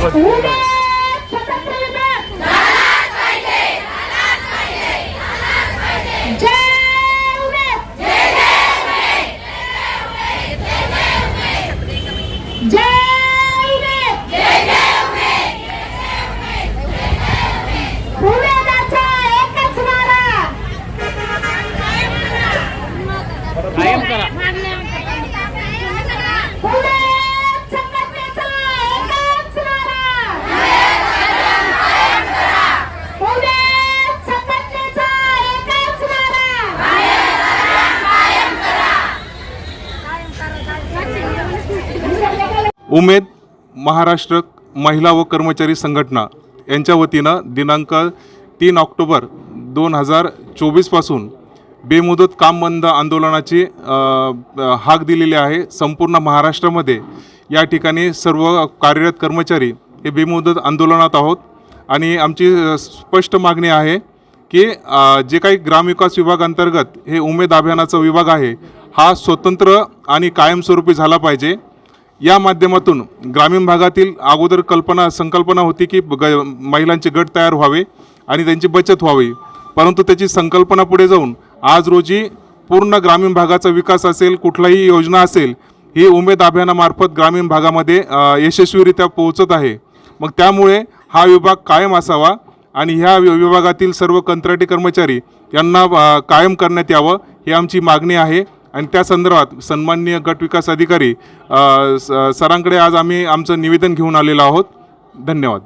धन्यवाद उमेद महाराष्ट्र महिला व कर्मचारी संघटना यांच्या वतीनं दिनांक तीन ऑक्टोबर दोन हजार चोवीसपासून बेमुदत काम बंद आंदोलनाची हाक दिलेली आहे. संपूर्ण महाराष्ट्रामध्ये या ठिकाणी सर्व कार्यरत कर्मचारी हे बेमुदत आंदोलनात आहोत. आणि आमची स्पष्ट मागणी आहे की जे काही ग्रामविकास विभागांतर्गत हे उमेद अभियानाचा विभाग आहे हा स्वतंत्र आणि कायमस्वरूपी झाला पाहिजे. या माध्यमातून ग्रामीण भागातील अगोदर कल्पना संकल्पना होती की ग महिलांचे गट तयार व्हावे आणि त्यांची बचत व्हावी. परंतु त्याची संकल्पना पुढे जाऊन आज रोजी पूर्ण ग्रामीण भागाचा विकास असेल कुठलाही योजना असेल ही उमेद अभियानामार्फत ग्रामीण भागामध्ये यशस्वीरित्या पोहोचत आहे. मग त्यामुळे हा विभाग कायम असावा आणि ह्या वि- विभागातील सर्व कंत्राटी कर्मचारी यांना कायम करण्यात यावं ही आमची मागणी आहे. आणि त्या संदर्भात सन्माननीय गट विकास अधिकारी स- सरांकडे आज आम्ही आमचं निवेदन घेऊन आलेलो आहोत. धन्यवाद.